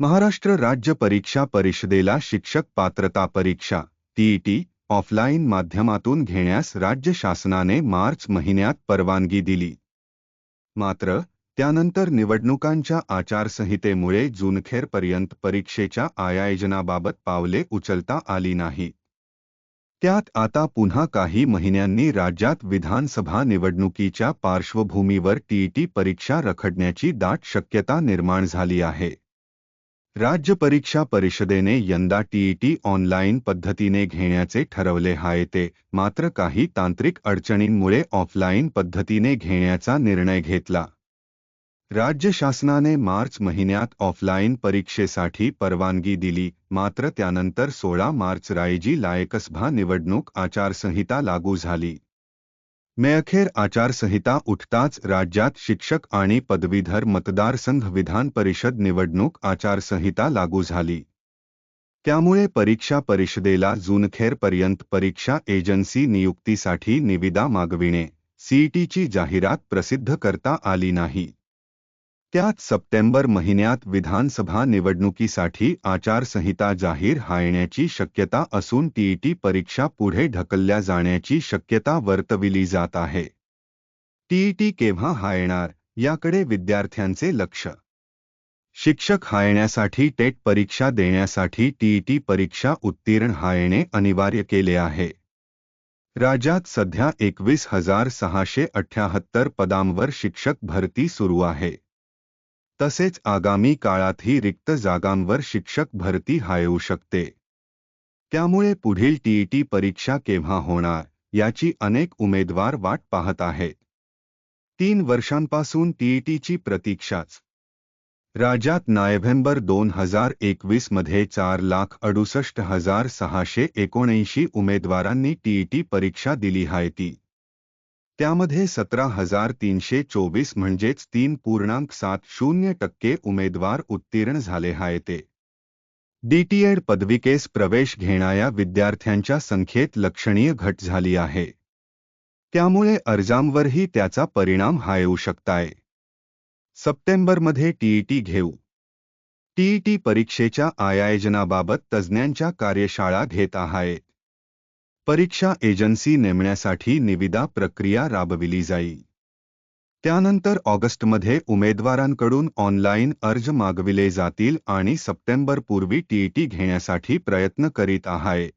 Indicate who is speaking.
Speaker 1: महाराष्ट्र राज्य परीक्षा परिषदेला शिक्षक पात्रता परीक्षा टीईटी ऑफलाईन माध्यमातून घेण्यास राज्य शासनाने मार्च महिन्यात परवानगी दिली. मात्र त्यानंतर निवडणुकांच्या आचारसंहितेमुळे जूनखेरपर्यंत परीक्षेच्या आयोजनाबाबत पावले उचलता आली नाही. त्यात आता पुन्हा काही महिन्यांनी राज्यात विधानसभा निवडणुकीच्या पार्श्वभूमीवर टीईटी परीक्षा रखडण्याची दाट शक्यता निर्माण झाली आहे. राज्य परीक्षा परिषदेने यंदा टीईटी ऑनलाईन पद्धतीने घेण्याचे ठरवले आहे ते मात्र काही तांत्रिक अडचणींमुळे ऑफलाईन पद्धतीने घेण्याचा निर्णय घेतला. राज्य शासनाने मार्च महिन्यात ऑफलाईन परीक्षेसाठी परवानगी दिली मात्र त्यानंतर सोळा मार्च रायजी लायकसभा निवडणूक आचारसंहिता लागू झाली. मेअखेर आचारसंहिता उठताच राज्यात शिक्षक आणि पदवीधर मतदारसंघ विधान परिषद निवडणूक आचारसंहिता लागू झाली. त्यामुळे परीक्षा परिषदेला जूनखेरपर्यंत परीक्षा एजन्सी नियुक्तीसाठी निविदा मागविणे सीईटीची जाहिरात प्रसिद्ध करता आली नाही. त्यात सप्टेंबर महिन्यात विधानसभा निवडणुकीसाठी आचारसंहिता जाहीर हायण्याची शक्यता असून टीईटी परीक्षा पुढे ढकलल्या जाण्याची शक्यता वर्तविली जात आहे. टीईटी केव्हा हायणार, याकडे विद्यार्थ्यांचे लक्ष. शिक्षक हायण्यासाठी टेट परीक्षा देण्यासाठी टीईटी परीक्षा उत्तीर्ण हायणे अनिवार्य केले आहे. राज्यात सध्या एकवीस हज़ार सहाशे अठ्याहत्तर पदांवर शिक्षक भरती सुरू आहे. तसेच आगामी काळातही रिक्त जागांवर शिक्षक भरती हा येऊ शकते. त्यामुळे पुढील टीईटी परीक्षा केव्हा होणार याची अनेक उमेदवार वाट पाहत आहेत. तीन वर्षांपासून टीईटीची प्रतीक्षाच. राज्यात नोव्हेंबर दोन हजार एकवीसमध्ये चार लाख अडुसष्ट हजार सहाशे एकोणऐंशी उमेदवारांनी टीईटी परीक्षा दिली आहे ती. त्यामध्ये सतरा हजार तीनशे चोवीस म्हणजेच तीन पूर्णांक सात शून्य टक्के उमेदवार उत्तीर्ण झाले आहे ते डीटीएड पदविकेस प्रवेश घेणाऱ्या विद्यार्थ्यांच्या संख्येत लक्षणीय घट झाली आहे. त्यामुळे अर्जांवरही त्याचा परिणाम हा येऊ शकताय. सप्टेंबरमध्ये टीईटी घेऊ. टीईटी परीक्षेच्या आयोजनाबाबत तज्ज्ञांच्या कार्यशाळा घेत आहेत. परीक्षा एजन्सी नेमण्यासाठी निविदा प्रक्रिया राबविली जाईल. त्यानंतर ऑगस्टमध्ये उमेदवारांकडून ऑनलाईन अर्ज मागविले जातील आणि सप्टेंबरपूर्वी टीईटी घेण्यासाठी प्रयत्न करीत आहे.